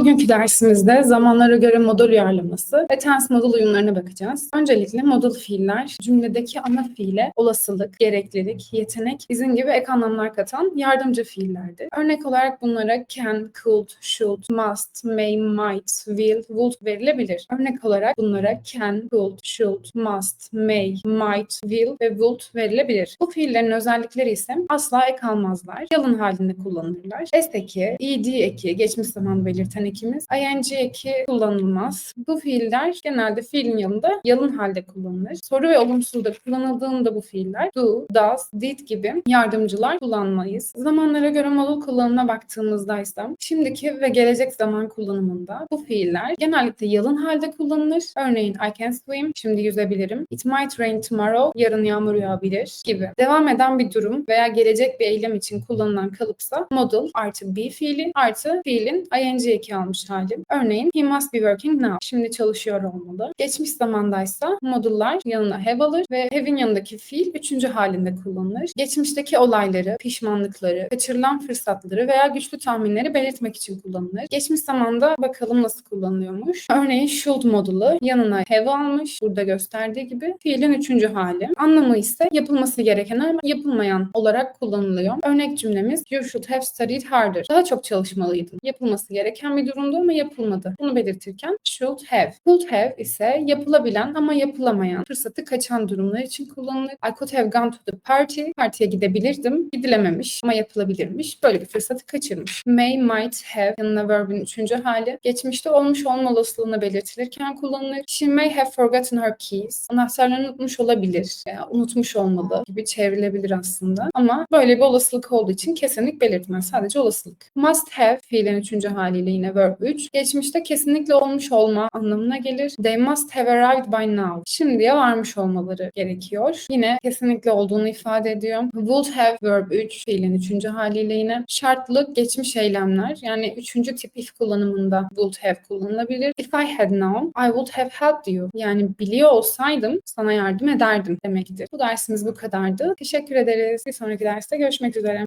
Bugünkü dersimizde zamanlara göre model uyarlaması ve tense model uyumlarına bakacağız. Öncelikle model fiiller cümledeki ana fiile olasılık, gereklilik, yetenek, izin gibi ek anlamlar katan yardımcı fiillerdir. Örnek olarak bunlara can, could, should, must, may, might, will, would verilebilir. Örnek olarak bunlara can, could, should, must, may, might, will ve would verilebilir. Bu fiillerin özellikleri ise asla ek almazlar. Yalın halinde kullanılırlar. S eki, ed eki, geçmiş zaman belirten ekimiz, ing eki kullanılmaz. Bu fiiller genelde fiilin yanında yalın halde kullanılır. Soru ve olumsuzda kullanıldığında bu fiiller do, does, did gibi yardımcılar kullanmayız. Zamanlara göre model kullanımına baktığımızda ise şimdiki ve gelecek zaman kullanımında bu fiiller genellikle yalın halde kullanılır. Örneğin I can swim, şimdi yüzebilirim. It might rain tomorrow, yarın yağmur yağabilir gibi. Devam eden bir durum veya gelecek bir eylem için kullanılan kalıpsa model artı be fiili artı fiilin ing eki almış hali. Örneğin he must be working now. Şimdi çalışıyor olmalı. Geçmiş zamandaysa modullar yanına have alır ve have'in yanındaki fiil üçüncü halinde kullanılır. Geçmişteki olayları, pişmanlıkları, kaçırılan fırsatları veya güçlü tahminleri belirtmek için kullanılır. Geçmiş zamanda bakalım nasıl kullanılıyormuş. Örneğin should modulu yanına have almış. Burada gösterdiği gibi fiilin üçüncü hali. Anlamı ise yapılması gereken ama yapılmayan olarak kullanılıyor. Örnek cümlemiz you should have studied harder. Daha çok çalışmalıydın. Yapılması gereken bir durumdu ama yapılmadı. Bunu belirtirken should have. Could have ise yapılabilen ama yapılamayan, fırsatı kaçan durumlar için kullanılır. I could have gone to the party. Partiye gidebilirdim. Gidilememiş ama yapılabilirmiş. Böyle bir fırsatı kaçırmış. May, might, have yanına verbin üçüncü hali. Geçmişte olmuş olma olasılığını belirtilirken kullanılır. She may have forgotten her keys. Anahtarlarını unutmuş olabilir. Veya unutmuş olmalı gibi çevrilebilir aslında. Ama böyle bir olasılık olduğu için kesinlik belirtmez. Sadece olasılık. Must have fiilin üçüncü haliyle yine verb 3. Geçmişte kesinlikle olmuş olma anlamına gelir. They must have arrived by now. Şimdiye varmış olmaları gerekiyor. Yine kesinlikle olduğunu ifade ediyor. Would have verb 3 fiilin üçüncü haliyle yine. Şartlı geçmiş eylemler yani üçüncü tip if kullanımında would have kullanılabilir. If I had known, I would have helped you. Yani biliyor olsaydım sana yardım ederdim demektir. Bu dersimiz bu kadardı. Teşekkür ederiz. Bir sonraki derste görüşmek üzere.